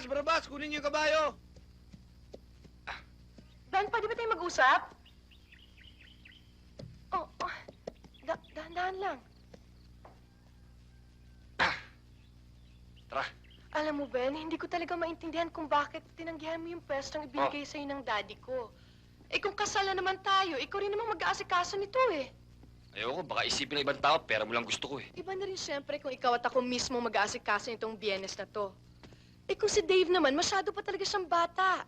Barabas, Barabas, kunin niyo yung kabayo. Dan, pwede ba tayo mag-usap? Oh, oh. Da dahan-dahan lang. Tara. Alam mo, Ben, hindi ko talaga maintindihan kung bakit tinanggihan mo yung pwestong ibinigay sa'yo ng daddy ko. Eh kung kasal na naman tayo, ikaw rin naman mag-aasikaso nito eh. Ayoko, baka isipin ng ibang tao, pera mo lang gusto ko eh. Iba na rin siyempre kung ikaw at ako mismo mag-aasikaso nitong biyernes na to. Eh kung si Dave naman, masyado pa talaga siyang bata.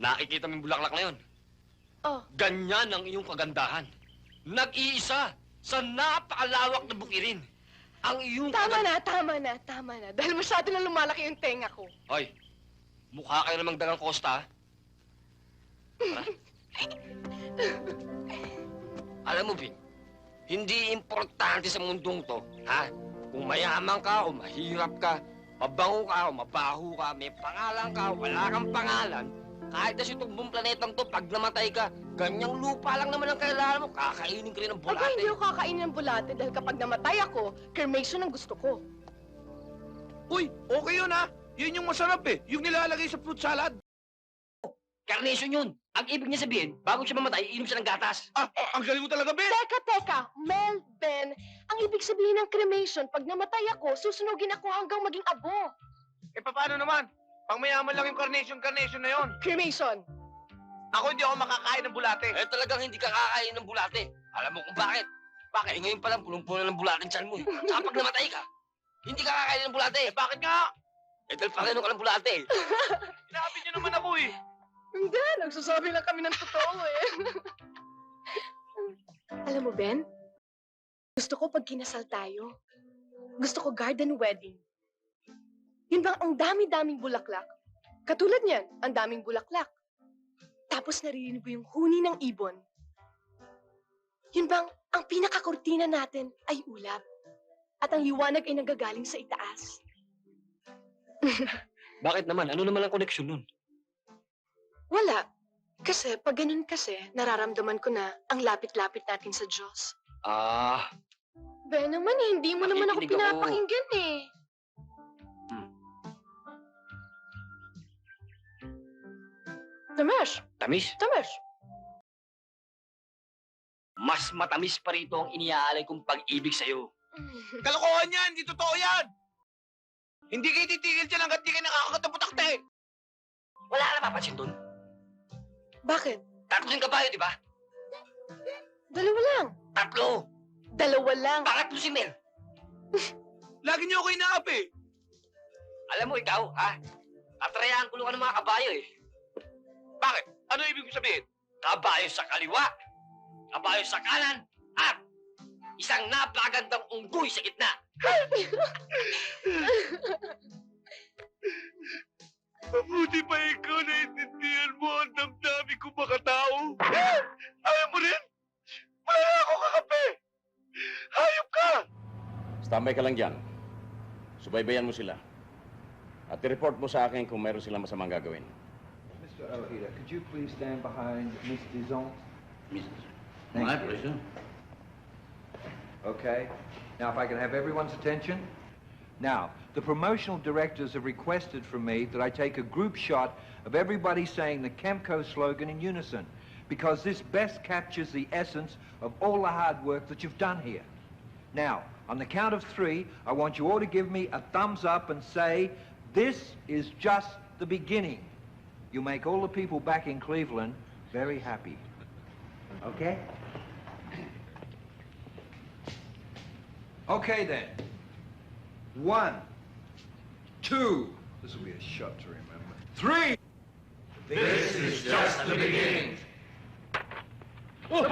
Nakikita mo yung bulaklak na yun. Oh, Ganyan ang iyong kagandahan. Nag-iisa sa napakalawak na bukirin. Ang iyong tama na, tama na, tama na. Dahil masyado na lumalaki yung tenga ko. Hoy, mukha kayo namang dagang kosta, ha? Tara. Alam mo, Vin, hindi importante sa mundong to, ha? Kung mayaman ka o mahirap ka, mabango ka o mabaho ka, may pangalan ka o wala kang pangalan, kahit na si itong planetang to, pag namatay ka, ganyang lupa lang naman ang kailangan mo, kakainin ka rin ng Aba, hindi bulate. ako kakainin ng bulate dahil kapag namatay ako, cremation ang gusto ko. Uy, okay yun ha. Yun yung masarap eh. Yung nilalagay sa fruit salad. Carnation yun! Ang ibig niya sabihin, bago siya mamatay, iinom siya ng gatas. Ah, ah, ang galing mo talaga, Ben. Teka, teka, Mel, Ben, ang ibig sabihin ng cremation, pag namatay ako, susunugin ako hanggang maging abo. Paano naman? Pang mayaman lang yung carnation, carnation na yon. Cremation. Ako hindi ako makakain ng bulate. Eh talagang hindi ka kakain ng bulate. Alam mo kung bakit? Bakit? Eh, ngayon pa lang, punong-puno ng bulate tiyan mo eh. Saka pag namatay ka, hindi ka kakain ng bulate. Eh, bakit nga? Eh dahil pangainom ka ng bulate eh. Sinabi niyo naman ako eh. Hindi, nagsasabi lang kami ng totoo eh. Alam mo, Ben, gusto ko pag kinasal tayo, gusto ko garden wedding. Yun bang ang dami-daming bulaklak? Katulad niyan, ang daming bulaklak. Tapos naririnig mo yung huni ng ibon. Yun bang ang pinakakortina natin ay ulap. At ang liwanag ay nagagaling sa itaas. Bakit naman? Ano naman ang koneksyon nun? Wala. Kasi pag ganun kasi, nararamdaman ko na ang lapit-lapit natin sa Diyos. Ah, Ben naman eh, hindi mo naman ako Nakikinig ako. pinapakinggan eh. Tamesh, tamis. Tamesh. Mas matamis pa rito ang iniaalay kong pag-ibig sa'yo. Kalokohan yan, hindi totoo yan. Hindi kayo titigil dyan hanggat di kayo nakakataputakte. Wala ka napapansin dun. Bakit? Tatlo yung kabayo, di ba? Dalawa lang. Tatlo. Dalawa lang. Pangatlo si Mel. Lagi niyo ako inaap eh. Alam mo, ikaw, ha? Tatrayaan ko ng mga kabayo eh. Bakit? Ano ibig sabihin? Kabayo sa kaliwa, kabayo sa kanan, at isang napakagandang unggoy sa gitna. Mabuti pa ikaw na intindihan mo ang damdamin ko baka tao. Ayaw mo rin? Wala na ako kakape. Hayop ka! Standby ka lang dyan. Subaybayan mo sila. At i-report mo sa akin kung mayroon silang masamang gagawin. Could you please stand behind Miss Dizon? My you. Okay. Now, if I can have everyone's attention. Now, the promotional directors have requested from me that I take a group shot of everybody saying the Chemco slogan in unison, because this best captures the essence of all the hard work that you've done here. Now, on the count of three, I want you all to give me a thumbs up and say, this is just the beginning. You make all the people back in Cleveland very happy. Okay? Okay then. One, two. This will be a shot to remember. Three. This is just the beginning. Oh,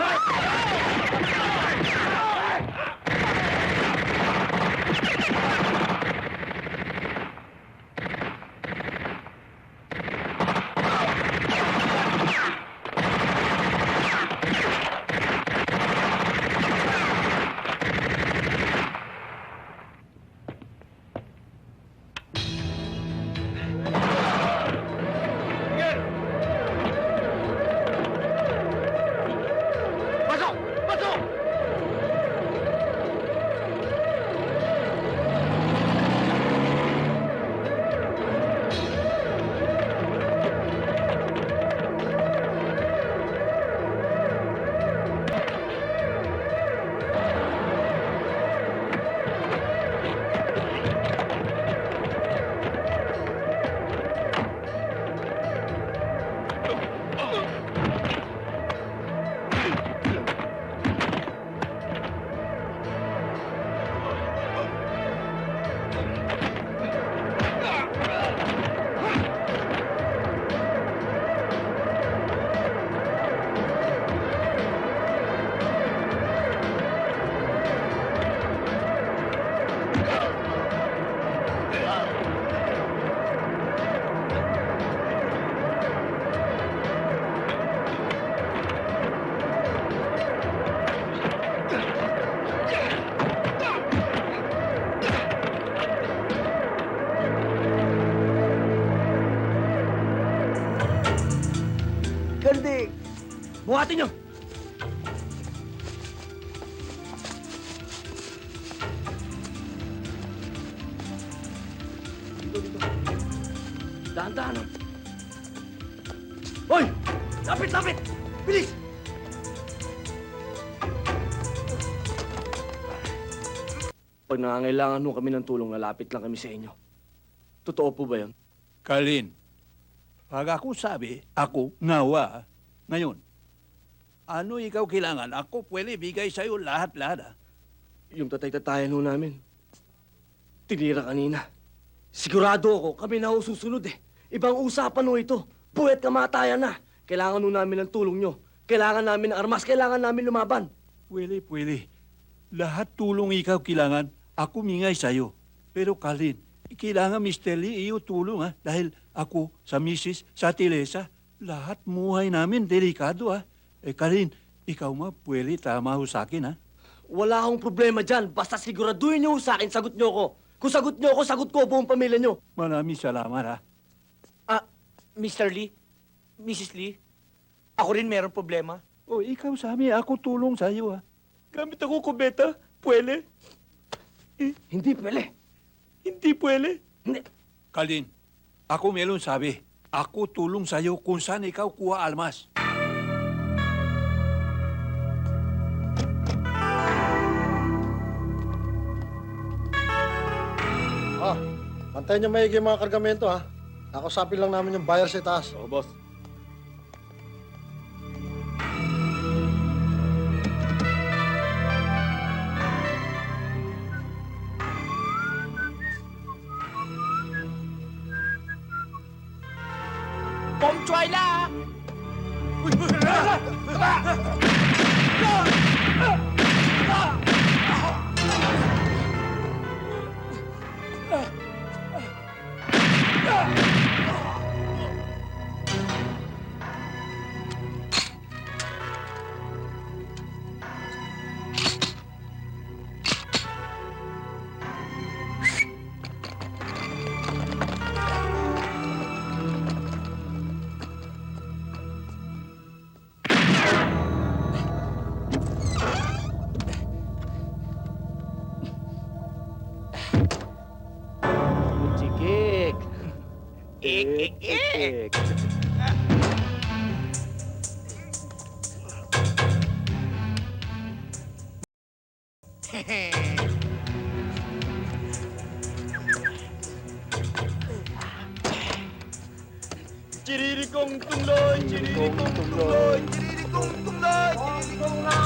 Buhatin nyo! Dahan-dahan. oh. Hoy! Lapit, lapit! Bilis! Pag nangangailangan mo kami ng tulong, lalapit lang kami sa inyo. Totoo po ba yun? Kalin, pag ako sabi, ako ngawa. Ngayon, ano ikaw kailangan? Ako pwede bigay sa'yo lahat-lahat. ah. Yung tatay-tatayan ho namin. Tinira kanina. Sigurado ako, kami na ho susunod eh. Ibang usapan ho ito. Buwet kamatayan na. Kailangan ho namin ng tulong nyo. Kailangan namin ng armas. Kailangan namin lumaban. Pwede, pwede. Lahat tulong ikaw kailangan, ako mingay sa'yo. Pero Kalin, kailangan Mr. Lee iyo tulong ha. Dahil ako, sa misis, sa Tilesa, lahat muhay namin delikado ha. Eh Kalin, ikaw ma, pwede tama ho sa akin ha. Wala akong problema dyan. Basta siguraduhin nyo ho sa akin, sagot nyo ko. Kung sagot nyo ako, sagot ko buong pamilya nyo. Maraming salamat ha. Ah, Mr. Lee? Mrs. Lee? Ako rin meron problema. O ikaw sabi, ako tulong sa'yo ha. Gamit ako kubeta. Pwede. Hindi pwede. Hindi pwede. Hindi. Kalin, ako meron sabi, ako tulong sa'yo kung saan ikaw kuha almas. Ah, bantayan niyo maigi yung mga kargamento ha. Nakusapin lang namin yung buyer sa itaas. Oo, boss. Bom Chuyla! Chikik. เอกจิริริกงตุงเลยจิริริกงตุงเลยจิริริกงตุงเลยจิริริกงเลย